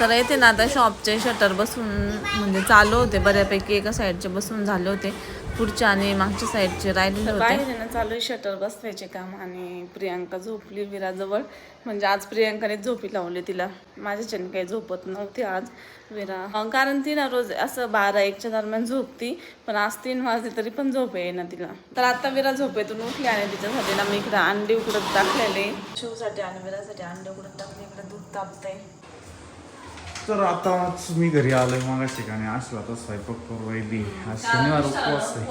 तर येते ना आता शॉपचे शटर बसून म्हणजे चालू होते. बऱ्यापैकी एका साईडचे बसून झाले होते. पुढच्या आणि मागच्या साईडचे राहिलेले होते. ना चालू आहे शटर बसवायचे काम आणि प्रियांका झोपली विराजवळ. म्हणजे आज प्रियांकाने झोपी लावली तिला. माझ्याच्याने काही झोपत नव्हती आज विरा. कारण ती ना रोज असं बारा एकच्या दरम्यान झोपती पण आज तीन वाजले तरी पण झोप येईना तिला. तर आता विरा झोपेतून उठली आणि तिच्यासाठी ना मी इकडे अंडे उकडत टाकलेले. शिवसाठी आणि विरासाठी अंडे उकडत टाकले. इकडे दूध तापतंय. तर आताच मी घरी आलोय मग ठिकाणी. असला तर स्वयंपाक करू राहिली. आज शनिवार उपवास आहे.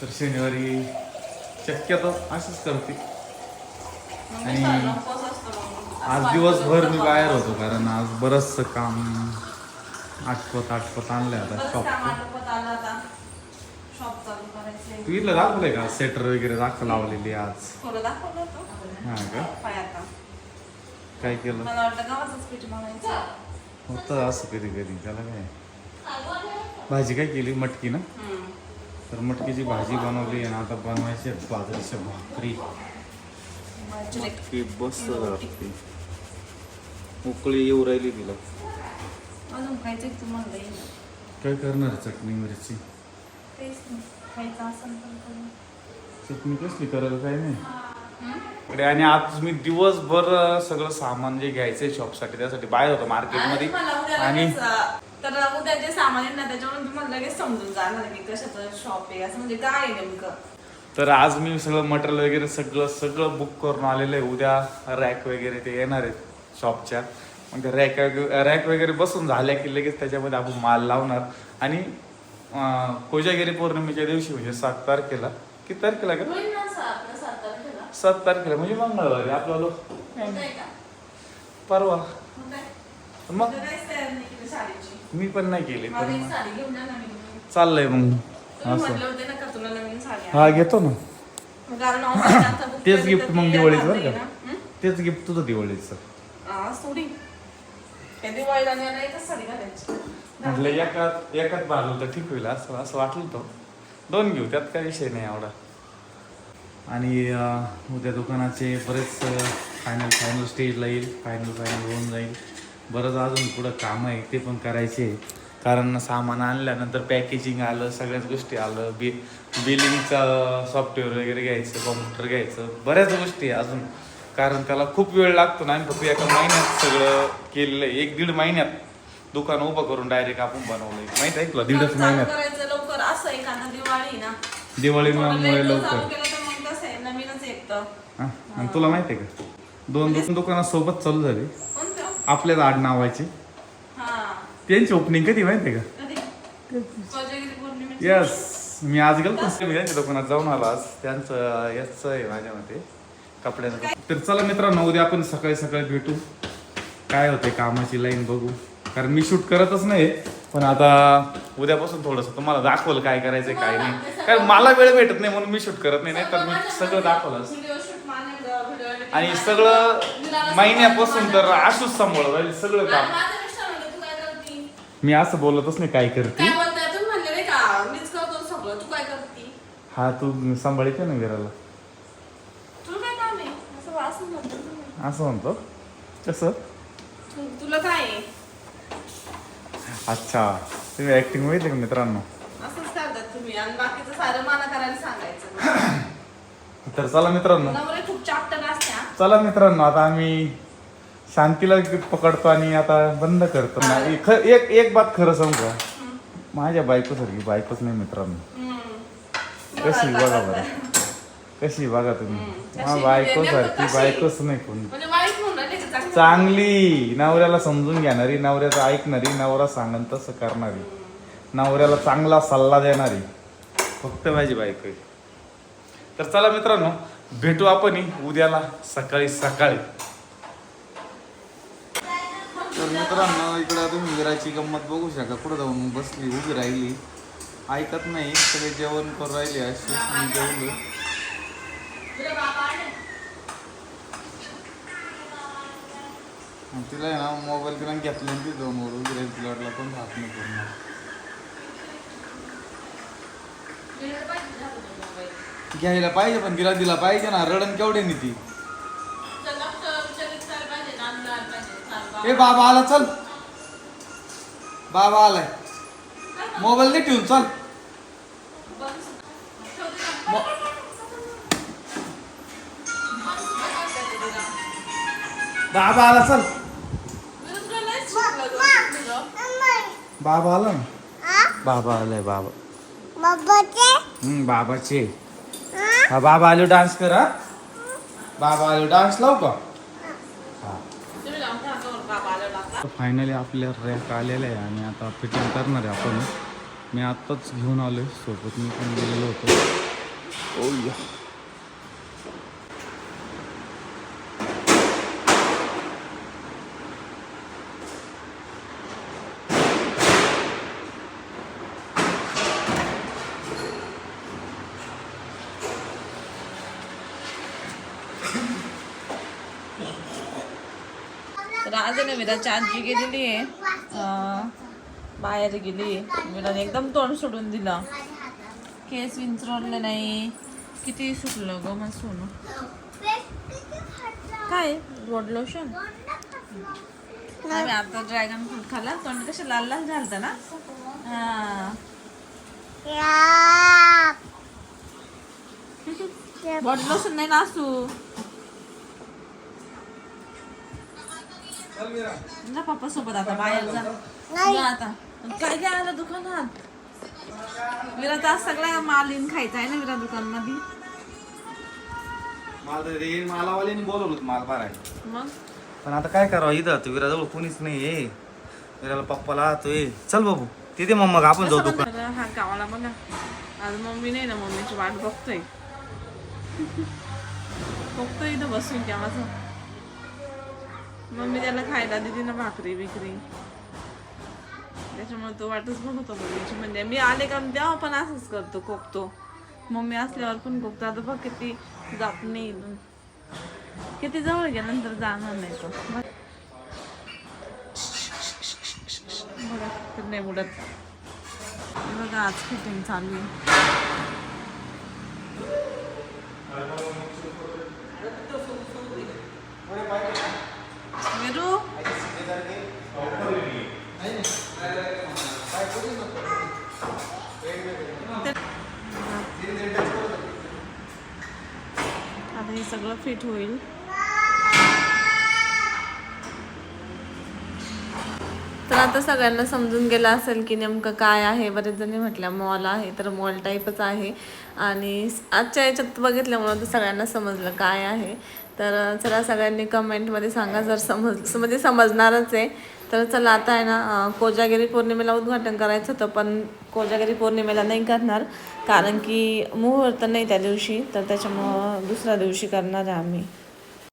तर शनिवारी शक्यतो असंच करते. आणि. आज दिवसभर मी बाहेर होतो कारण आज बरंचसं काम आठवत आठवत आणलंय आता शॉप आता. तू इथलं दाखवलंय का? सेटर वगैरे दाखव लावलेली आज. हा का? आता. काय केलं? होतं असं कधी कधी त्याला काय? भाजी काय केली? मटकी ना. तर मटकीची भाजी बनवली आणि आता बनवायची बाजरीच्या भाकरी. मटकी बस राहते उकळी येऊ राहिली तिला. काय करणार चटणी मिरची. चटणी कसली? करायला काय नाही? इकडे आणि आज मी दिवसभर सगळं सामान जे घ्यायचंय शॉपसाठी त्यासाठी बाहेर होतो मार्केटमध्ये आणि तर उद्या जे सामान त्याच्यावरून तुम्हाला लगेच समजून जाणार की कशाचं शॉप आहे असं म्हणजे काय आहे नेमकं? तर आज मी सगळं मटेरियल वगैरे सगळं सगळं बुक करून आलेलं आहे. उद्या रॅक वगैरे ते येणार आहेत शॉपच्या मग त्या रॅक रॅक वगैरे बसून झाल्या की लगेच त्याच्यामध्ये आपण माल लावणार. आणि कोजागिरी पौर्णिमेच्या दिवशी म्हणजे सात तारखेला. किती तारखेला का होईल ना असं आपलं सात तारखेला? म्हणजे मंगळवारी आपल्याला होतंय का? परवा? मग. मी पण नाही केली पण नवीन. चाललंय मग असं हा घेतो ना तेच तर मग दिवाळीचं बरं का? तेच गिफ्ट तुझं दिवाळीचं म्हटलं एकात एकात भागलं तर ठीक होईल असं असं वाटलं तो दोन घेऊ त्यात काही विषय नाही एवढा आणि उद्या दुकानाचे बरेच फायनल फायनल स्टेजला येईल. फायनल फायनल होऊन जाईल. बरंच अजून पुढं कामं आहे ते पण करायचे. कारण सामान आणल्यानंतर पॅकेजिंग आलं सगळ्याच गोष्टी आलं बि बिलिंगचं सॉफ्टवेअर वगैरे घ्यायचं कॉम्प्युटर घ्यायचं बऱ्याच गोष्टी आहे अजून. कारण त्याला खूप वेळ लागतो ना आणि फक्त एका महिन्यात सगळं केलेलं आहे. एक दीड महिन्यात दुकान उभं करून डायरेक्ट आपण बनवलंय. माहीत आहे तुला? दीडच महिन्यात. करायचं लवकर असं आहे का ना दिवाळी आहे ना. दिवाळीमुळे लवकर. हा? आणि तुला माहिती आहे का? दोन दोन दुकानं सोबत चालू झाली. कोणतं? आपल्याच आड नावाची. हा. त्यांची ओपनिंग कधी माहिती आहे का? कधी? कोजागिरी पौर्णिमेची. येस मी आज गेलो मी त्यांच्या दुकानात जाऊन आलो आज. त्यांचं याच आहे माझ्या मते. कपड्यांचं. तर चला मित्रांनो उद्या आपण सकाळी सकाळी भेटू. काय होते कामाची लाईन बघू. कारण मी शूट करतच नाही. पण आता उद्यापासून थोडंसं तुम्हाला दाखवलं काय करायचं काय नाही. कारण मला वेळ भेटत नाही म्हणून मी शूट करत नाही तर मी सगळं दाखवलं आणि सगळं महिन्यापासून तर आशूच सांभाळत राहील सगळं काम? मी असं बोलतच नाही काय करते. नाही हा तू सांभाळते ना आहे? असं म्हणतो. कसं? तुला काय आहे? अच्छा तुम्ही ऍक्टिंग माहिती का मित्रांनो? असंच करतात तुम्ही आणि बाकीचं सारं मला करायला सांगायचं. तर चला मित्रांनो. नवरे खूप असत्या. चला मित्रांनो आता आम्ही शांतीला पकडतो आणि आता बंद करतो. ना एक एक एक बात खरं सांगू का? माझ्या बायको सारखी बायकोच नाही मित्रांनो. कशी बघा बरं, कशी बघा तुम्ही. हम्म. हा कशी? बायको म्हणजे नेमकं सारखी कशी? बायकोच नाही कोणी. म्हणजे वाईट म्हणून राहिली का चांगली? नवऱ्याला समजून घेणारी नवऱ्याचं ऐकणारी नवरा सांगन तसं करणारी. नवऱ्याला चांगला सल्ला देणारी. फक्त माझी बायको आहे. तर चला मित्रांनो भेटू आपण उद्याला सकाळी सकाळी. तर मित्रांनो इकडं तुम्ही विराची गंमत बघू शकता. कुठं जाऊन बसली उभी राहिली. ऐकत नाही सगळे जेवण करून राहिले अशी मी जेवलो तुला बाबा आले? आणि तिला आहे ना मोबाईल तिला घेतला आणि ती जाऊन राहिली तिला वाटलं पण हात नाही पूर्ण. घ्यायला पाहिजे पण तिला दिला पाहिजे ना. रडण केवढे नी ती. ए बाबा आला चल. बाबा आलाय. मोबाईल नाही ठेवून चल. बाबा आला चल. बाबा आला ना? बाबा आलाय बाबा. हम्म, बाबाचे. हा बाबा आलो डान्स कर हा. बाबा आलो डान्स लावू का? फायनली आपल्या रॅक आलेलं आहे आणि आता फिटिंग करणार आहे आपण. मी आत्ताच घेऊन आलोय सोबत मी पण गेलेलो होतो. ओ या तर आज आहे ना विराची आजी गेलेली आहे. बाहेर गेली. विराने एकदम तोंड सोडून दिलं. केस विंचरवले नाही. किती सुटलं ग मग सोनू. काय? रोड लोशन आम्ही आता ड्रॅगन फ्रूट खाल्ला. तोंड कसे लाल लाल झालतं ना? हा. बॉडी लोशन नाही ना जा पप्पा सोबत आता बाहेर जा. जा आता. काय काय आलं दुकानात? विरा तर आज सगळा मालीन खायचा आहे ना विरा दुकानमध्ये मला ते मालावाल्याने बोलवलं होतं माल भरायला. मग? पण आता काय करावं इथं तू विराजवळ कोणीच नाही आहे विराला पप्पाला राहतोय. चल बाबू तिथे मग मग आपण जाऊ दुकान. बनवलं? हा गावाला बघा. आज मम्मी नाही ना मम्मीची वाट बघतोय. बघतोय इथं बसून केव्हाच. मम्मी त्याला खायला दिली ना भाकरी बिकरी. त्याच्यामुळे तो वाटच बघत होता मम्मीची म्हणजे मी आले का म्हणजे तेव्हा पण असंच करतो कोकतो मम्मी असल्यावर पण कोकतो आता बघ किती जात नाही. इथून. किती जवळ गेल्यानंतर जाणार नाही तो. बघा तर नाही उडत. बघा आज फिटिंग चालू आहे मेरू आता हे सगळं फिट होईल. तर आता सगळ्यांना समजून गेलं असेल की नेमकं काय आहे. बरेच जणी म्हटल्या मॉल आहे तर मॉल टाईपच आहे. आणि आजच्या याच्यात बघितल्यामुळं तर सगळ्यांना समजलं काय आहे. तर चला सगळ्यांनी कमेंटमध्ये सांगा जर समज म्हणजे समजणारच आहे. तर चला आता आहे ना कोजागिरी पौर्णिमेला उद्घाटन करायचं होतं पण कोजागिरी पौर्णिमेला नाही करणार कारण की मुहूर्त नाही त्या दिवशी तर त्याच्यामुळं दुसऱ्या दिवशी करणार आहे आम्ही.